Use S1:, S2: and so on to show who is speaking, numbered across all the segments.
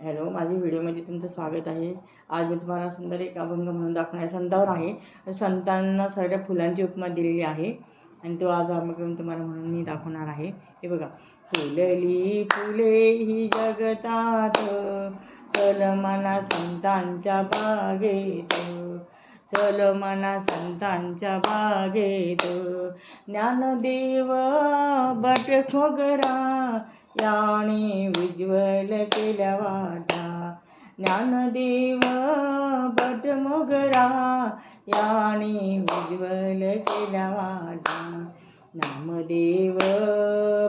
S1: Hello माझ्या व्हिडिओमध्ये तुमचं स्वागत आहे. आज मी तुम्हाला सुंदर एक अभंग म्हणून दाखवणार संतावर आहे. संतांना सगळ्या फुलांची उपमा दिलेली आहे. आणि तो आज अभंग तुम्हाला म्हणून मी दाखवणार आहे. हे बघा. फुलली फुले ही जगतात. चल मना संतांच्या बागेत. चल मना संतांच्या बागेत. ज्ञानदेव बट खोगरा याने उज्ज्वल केल्या वाटा. ज्ञानदेव बट मोगरा याने उज्ज्वल केल्या वाटा. नामदेव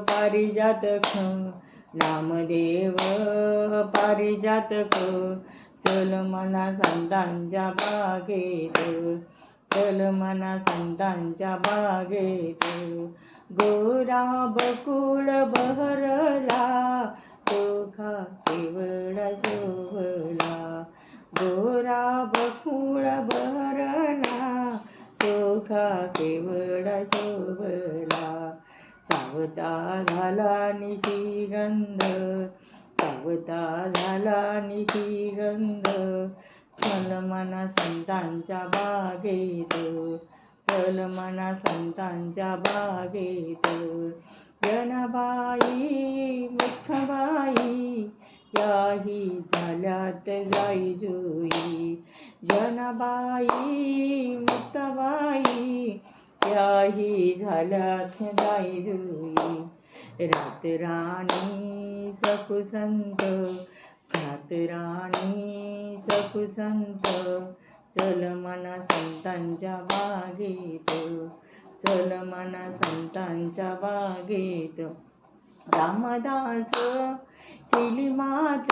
S1: पारिजातक. नामदेव पारिजातक. चल मना संतांच्या बागेत चल मना संतांच्या बागेत. गोरा बकुळ बहरला चोखा केवळ शोभला. गोरा बकुळ बहरला चोखा केवळ शोभला. सावता झाला निशिगंध सावता झाला निशिगंध चल मना संतांच्या बागेत. चल मना संतांच्या बागेत. जनबाई मुठबाई याही झाल्यात जाई जोई. जनबाई मुक्ताबाई याही झाल्यात जाई जुई. रात राणी सखुसंत रात राणी सखुसंत चल मना संतांच्या बागेत चल मना संतांच्या बागेत. रामदास केली मात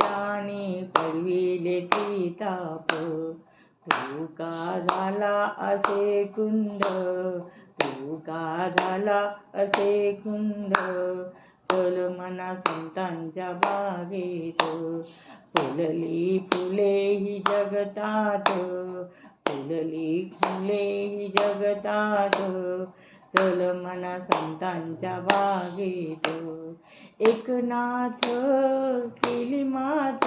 S1: त्याने पळविले ती ताप तू का झाला असे कुंद तू का झाला असे कुंद चल मना संतांच्या बागेत फुलली फुले ही जगतात. फुलली फुले ही जगतात. चल मना संतांच्या बागेत. एकनाथ केली मात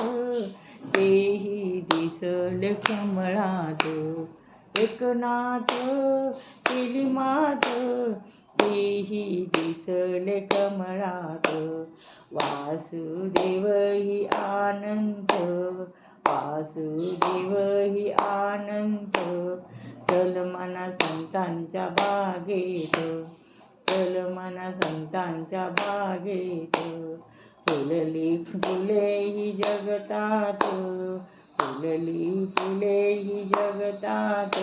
S1: तेही दिसल कमळात. एकनाथ केली मात तेही दिसल कमळात. वासुदेव ही आनंद वासुदेव ही आनंद. चल मना संतांच्या बागेत. चल मना संतांच्या बागेत. फुलली फुले ही जगतात. फुलली फुले ही जगतात.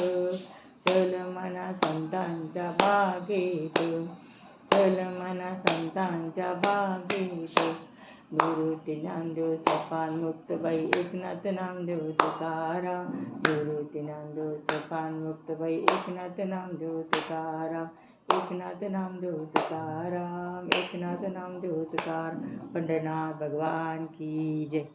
S1: चल मना संतांच्या बागेत. चल मना संतांच्या बागेत. गुरु ते ज्ञानदेव सोपान मुक्तबाई एकनाथ नामदेव तुकाराम. गुरु ते ज्ञानदेव सोपान मुक्तबाई एकनाथ नामदेव तुकाराम. एकनाथ नामदेव तुकाराम एकनाथ नामदेव तुकार पंढरनाथ भगवान की जय.